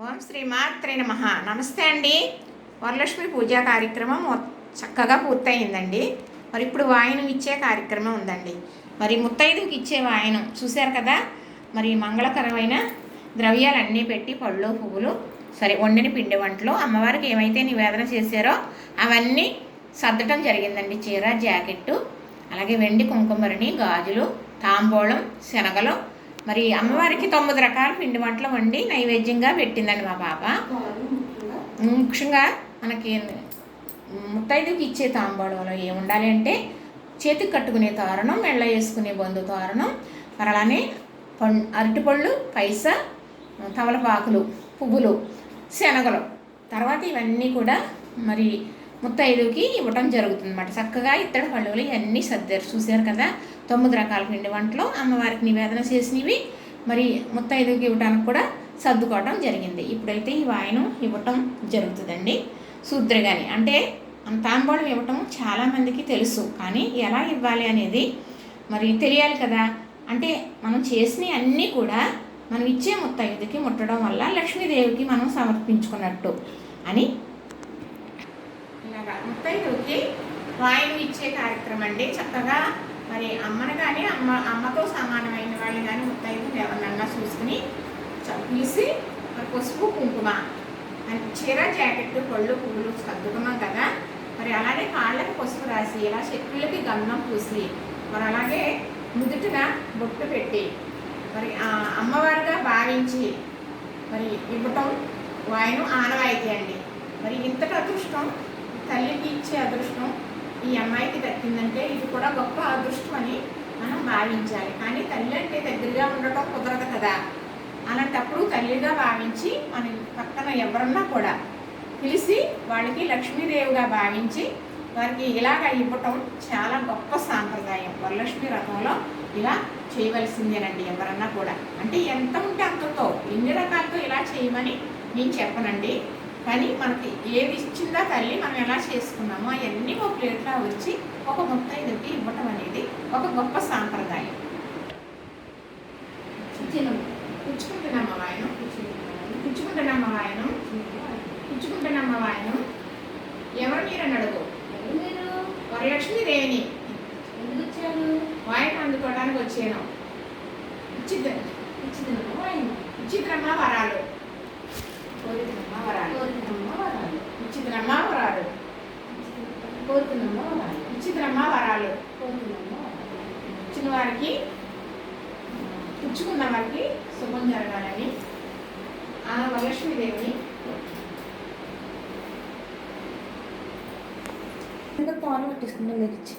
ఓం శ్రీ మాత్రే నమ. నమస్తే అండి. వరలక్ష్మి పూజా కార్యక్రమం చక్కగా పూర్తయిందండి. మరి ఇప్పుడు వాయనం ఇచ్చే కార్యక్రమం ఉందండి. మరి ముత్తైదుకి ఇచ్చే వాయనం చూశారు కదా? మరి మంగళకరమైన ద్రవ్యాలన్నీ పెట్టి పళ్ళు పువ్వులు సరే వండిన పిండి వంటలు అమ్మవారికి ఏమైతే నివేదన చేశారో అవన్నీ సర్దటం జరిగిందండి. చీర జాకెట్టు అలాగే వెండి కుంకుమరిని గాజులు తాంబూలం శనగలు మరి అమ్మవారికి తొమ్మిది రకాల పిండి వంటలు వండి నైవేద్యంగా పెట్టిందండి మా పాప ముఖ్యంగా మనకి ముత్తైదుకి ఇచ్చే తాంబూలంలో ఏముండాలి అంటే చేతికి కట్టుకునే తోరణం మెళ్ళ వేసుకునే బంధు తోరణం మరి అలానే పండు అరటిపళ్ళు పైస తమలపాకులు పువ్వులు శనగలు. తర్వాత ఇవన్నీ కూడా మరి ముత్తైదుకి ఇవ్వటం జరుగుతుందన్నమాట. చక్కగా ఇత్తడి పళ్ళులు ఇవన్నీ సర్దారు. చూశారు కదా? తొమ్మిది రకాల పిండి వంటలు. అమ్మవారికి నివేదన చేసినవి. మరి ముత్తైదుకి ఇవ్వడానికి కూడా సర్దుకోవటం జరిగింది. ఇప్పుడైతే ఈ వాయనం ఇవ్వటం జరుగుతుందండి. శూద్రగాని అంటే తాంబూలం ఇవ్వటం చాలామందికి తెలుసు. కానీ ఎలా ఇవ్వాలి అనేది మరి తెలియాలి కదా? అంటే మనం చేసినవి అన్నీ కూడా మనం ఇచ్చే ముత్తైదుకి ముట్టడం వల్ల లక్ష్మీదేవికి మనం సమర్పించుకున్నట్టు అని ఇలాగా ముత్తైదుకి వాయువు ఇచ్చే కార్యక్రమం అండి. చక్కగా మరి అమ్మను కానీ అమ్మ అమ్మతో సమానమైన వాళ్ళు కానీ ముత్తైదు ఎవరినన్నా చూసుకుని చ- మరి పసుపు కుంకుమ అని చీర జాకెట్ పళ్ళు పువ్వులు సర్దుకున్నాం కదా. మరి అలానే కాళ్ళకి పసుపు రాసి ఇలా చెక్కులకి గంధం పూసి మరి అలాగే నుదుటిన బొట్టు పెట్టి మరి అమ్మవారిగా భావించి మరి ఇవ్వటం వాయనం ఆనవాయితీ అండి. మరి ఇంతటి అదృష్టం తల్లికి ఇచ్చే అదృష్టం ఈ అమ్మాయికి దక్కిందంటే ఇది కూడా గొప్ప అదృష్టం అని మనం భావించాలి. కానీ తల్లి అంటే దగ్గరగా ఉండటం కుదరదు కదా. అలాంటప్పుడు తల్లిగా భావించి మన పక్కన ఎవరన్నా కూడా పిలిచి వాళ్ళకి లక్ష్మీదేవిగా భావించి వారికి ఇలాగ ఇవ్వటం చాలా గొప్ప సాంప్రదాయం. వరలక్ష్మి రథంలో ఇలా చేయవలసిందేనండి ఎవరన్నా కూడా. అంటే ఎంత ఉంటే అంతతో. ఎన్ని రకాలతో ఇలా చేయమని నేను చెప్పనండి. కానీ మనకి ఏది ఇచ్చిందా తల్లి మనం ఎలా చేసుకున్నామో అవన్నీ ఒక ప్లేట్లో వచ్చి ఒక ముత్తైదుకి ఇవ్వటం అనేది ఒక గొప్ప సాంప్రదాయం. పుచ్చుకుంటున్నామా వాయనం పుచ్చుకుంటున్నామా వాయనం పుచ్చుకుంటున్నామా వాయనం ఎవరు మీరని అడుగు? వరలక్ష్మి దేవిని వాయనం అందుకోవడానికి వచ్చాను. ఇచ్చిద్ద ఇచ్చిద్రమ్మ వరాలు కోరికమ్మ వరాలు ఇచ్చిద్రమ్మ వరాలు ఇచ్చిద్రమ్మ వరాలు ఇచ్చిన వారికి పుచ్చుకున్న వారికి శుభం జరగాలని ఆ వరలక్ష్మీదేవిని ఇంకా పాలు పట్టించుకుంటే లేచి